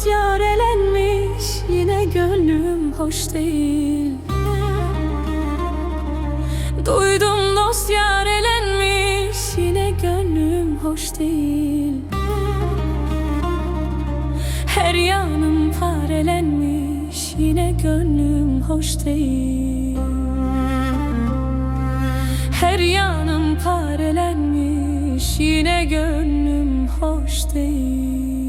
Yalnız yarelenmiş yine gönlüm hoş değil. Duydum dost yarelenmiş yine gönlüm hoş değil. Her yanım parelenmiş yine gönlüm hoş değil. Her yanım parelenmiş yine gönlüm hoş değil.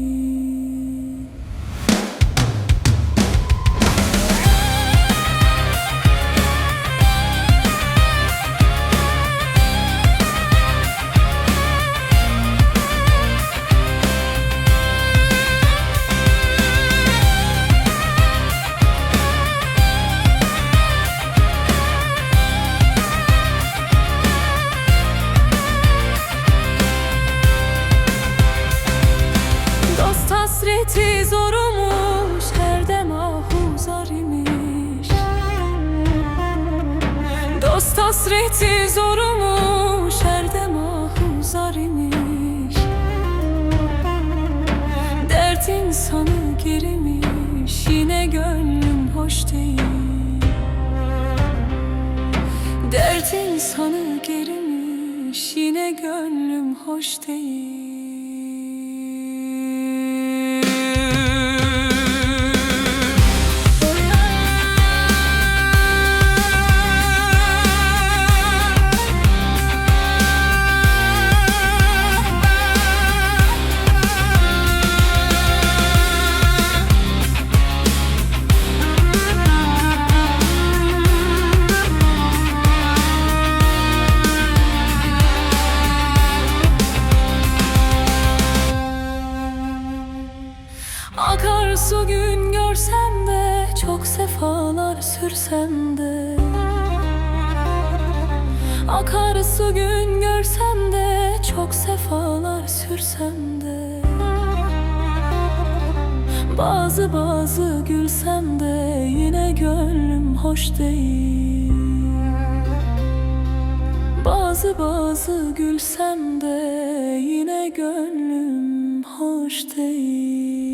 Hasreti zorumuş Her dem ahuzar imiş. Dost hasreti zorumuş Her dem ahuzar imiş. Dert insanı gerimiş Yine gönlüm hoş değil. Dert insanı gerimiş Yine gönlüm hoş değil Akarsu gün görsem de Çok sefalar sürsem de. Akarsu gün görsem de Çok sefalar sürsem de. Bazı bazı gülsem de Yine gönlüm hoş değil. Bazı bazı gülsem de Yine gönlüm hoş değil